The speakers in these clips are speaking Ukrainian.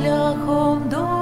шляхом до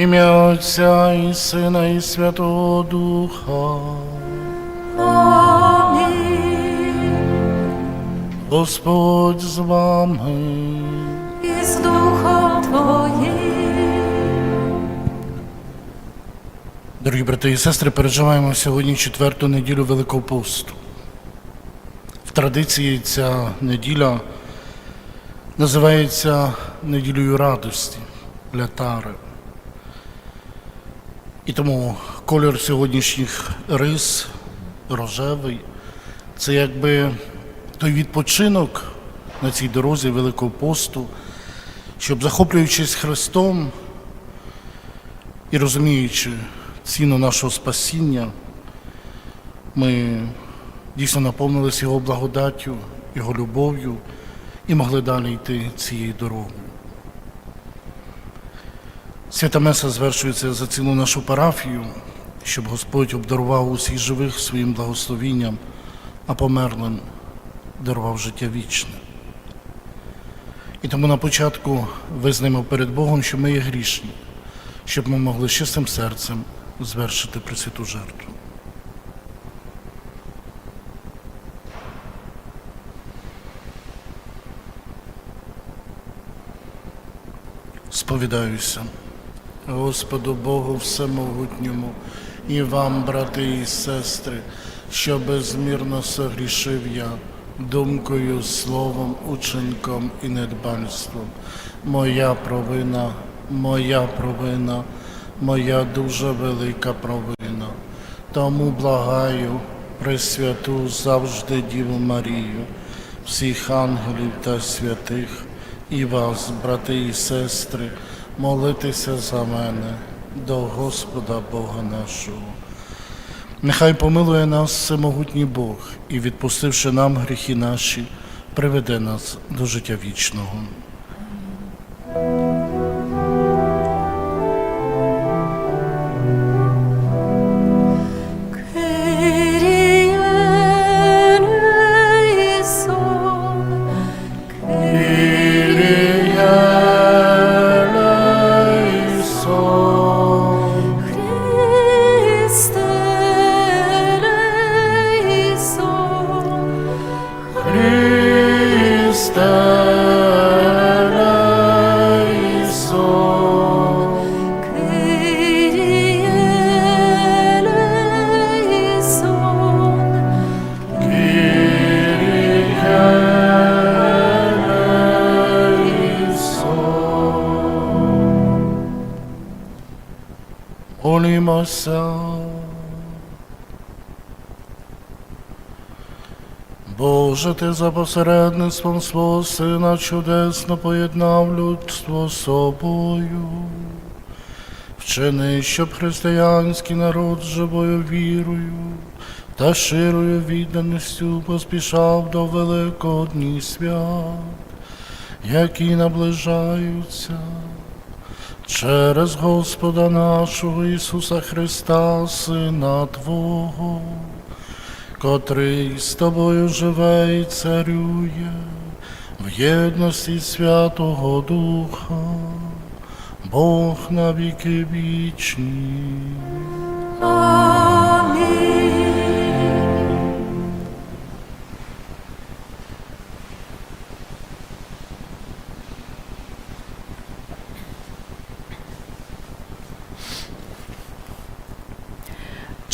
Ім'я Отця і Сина і Святого Духа. Амінь. Господь з вами. І з Духом Твоїм. Дорогі брати і сестри, переживаємо сьогодні четверту неділю Великого посту. В традиції ця неділя називається неділею радості, лятари. І тому колір сьогоднішніх рис рожевий це якби той відпочинок на цій дорозі Великого посту, щоб захоплюючись Христом, і розуміючи ціну нашого спасіння, ми дійсно наповнилися Його благодаттю, Його любов'ю і могли далі йти цією дорогою. Свята Меса звершується за цілу нашу парафію, щоб Господь обдарував усіх живих своїм благословінням, а померлим дарував життя вічне. І тому на початку визнаємо перед Богом, що ми є грішні, щоб ми могли з чистим серцем звершити пресвяту жертву. Сповідаюся Господу Богу Всемогутньому і вам, брати і сестри, що безмірно согрішив я думкою, словом, учинком і недбальством. Моя провина, моя провина, моя дуже велика провина. Тому благаю Пресвяту завжди Діву Марію, всіх ангелів та святих, і вас, брати і сестри, молитися за мене до Господа Бога нашого. Нехай помилує нас всемогутній Бог і, відпустивши нам гріхи наші, приведе нас до життя вічного. Помолімося. Боже, ти за посередництвом свого Сина чудесно поєднав людство з собою. Вчини, щоб християнський народ живою вірою та широю відданістю поспішав до великодніх свят, які наближаються через Господа нашого Ісуса Христа, Сина Твого, котрий з тобою живе і царює в єдності Святого Духа, Бог на віки вічні.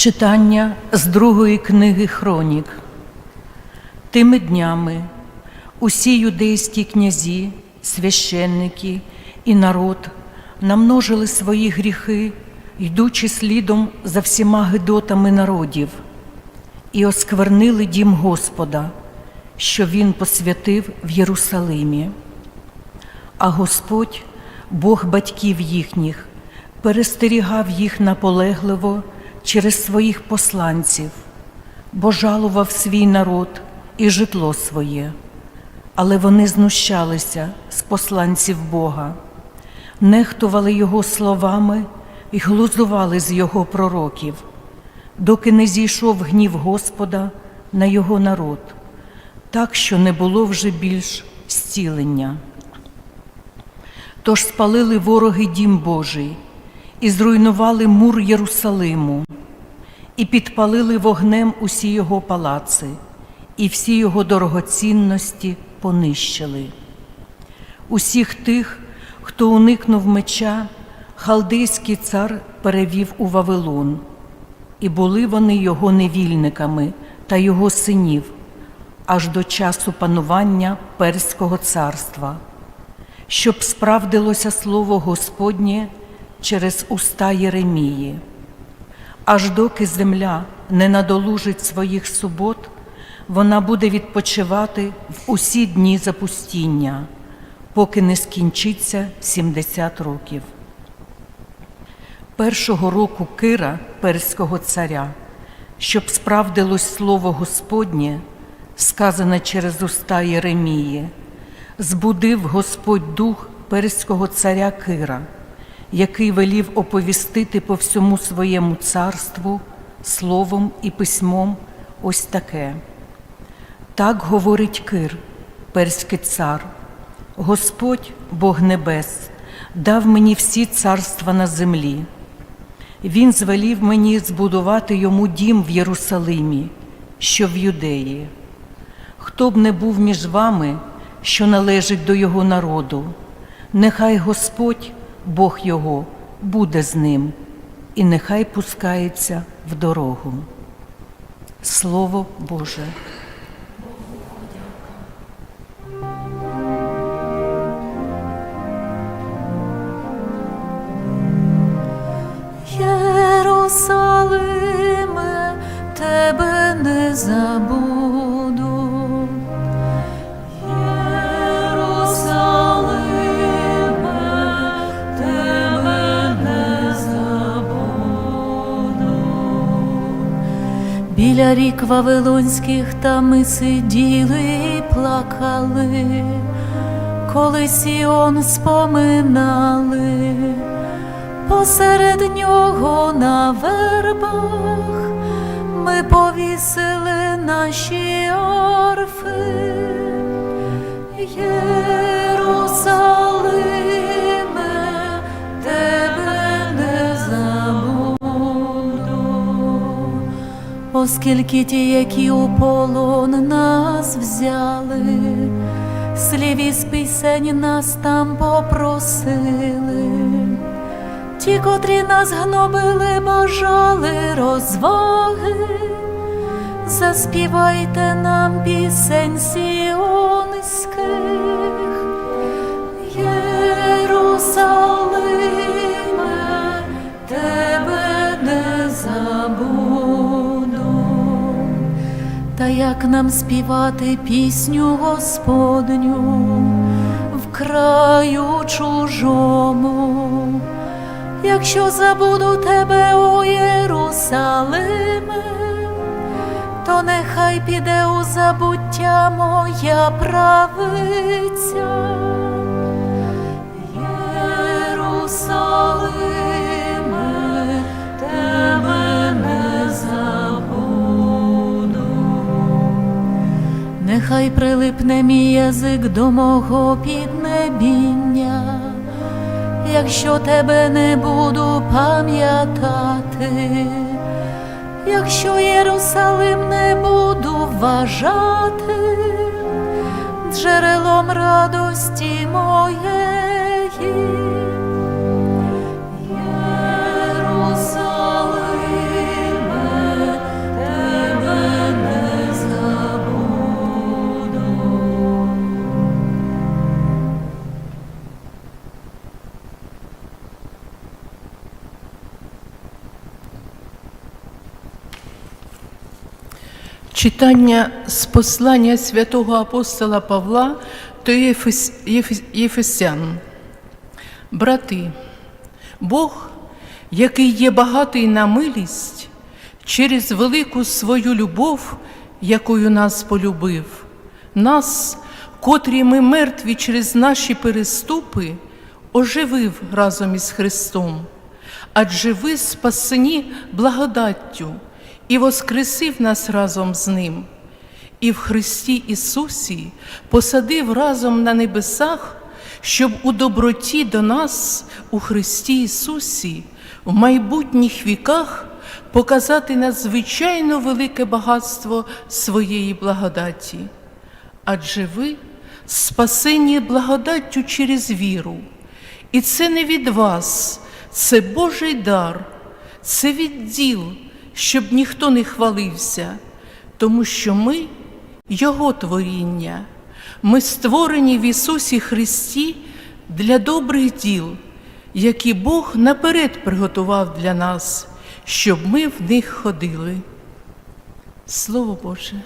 Читання з другої книги Хронік. Тими днями усі юдейські князі, священники і народ намножили свої гріхи, йдучи слідом за всіма гидотами народів, і осквернили дім Господа, що Він посвятив в Єрусалимі. А Господь, Бог батьків їхніх, перестерігав їх наполегливо через своїх посланців, бо жалував свій народ і житло своє, але вони знущалися з посланців Бога, нехтували Його словами і глузували з Його пророків, доки не зійшов гнів Господа на Його народ, так що не було вже більш зцілення. Тож спалили вороги дім Божий і зруйнували мур Єрусалиму, і підпалили вогнем усі його палаци, і всі його дорогоцінності понищили. Усіх тих, хто уникнув меча, халдейський цар перевів у Вавилон, і були вони його невільниками та його синів аж до часу панування Перського царства щоб справдилося слово Господнє через уста Єремії. Аж доки земля не надолужить своїх субот, вона буде відпочивати в усі дні запустіння, поки не скінчиться 70 років. Першого року Кира, перського царя, щоб справдилось слово Господнє, сказане через уста Єремії, збудив Господь дух перського царя Кира, який велів оповістити по всьому своєму царству словом і письмом ось таке. Так говорить Кир, перський цар, Господь, Бог небес, дав мені всі царства на землі. Він звелів мені збудувати йому дім в Єрусалимі, що в Юдеї. Хто б не був між вами, що належить до його народу, нехай Господь, Бог його, буде з ним, і нехай пускається в дорогу. Слово Боже. Єрусалиме, тебе не забуду. Біля рік Вавилонських там ми сиділи і плакали, коли Сіон споминали посеред нього на вербах ми повісили наші орфи. Єрусалиме, оскільки ті, які у полон нас взяли, слів із пісень нас там попросили. Ті, котрі нас гнобили, бажали розваги, заспівайте нам пісень сіонських. Єрусалиме, тебе як нам співати пісню Господню в краю чужому, якщо забуду тебе, о Єрусалиме, то нехай піде у забуття моя правиця. Нехай прилипне мій язик до мого піднебіння, якщо тебе не буду пам'ятати, якщо Єрусалим не буду вважати джерелом радості моєї. Читання з послання святого апостола Павла до Єфес... Єфес... Єфесян. Брати, Бог, який є багатий на милість, через велику свою любов, якою нас полюбив, нас, котрі ми мертві через наші переступи, оживив разом із Христом. Адже ви спасені благодаттю і воскресив нас разом з Ним, і в Христі Ісусі посадив разом на небесах, щоб у доброті до нас у Христі Ісусі в майбутніх віках показати надзвичайно велике багатство своєї благодаті. Адже ви спасені благодаттю через віру, і це не від вас, це Божий дар, це від діл, щоб ніхто не хвалився, тому що ми Його творіння, ми створені в Ісусі Христі для добрих діл, які Бог наперед приготував для нас, щоб ми в них ходили. Слово Боже.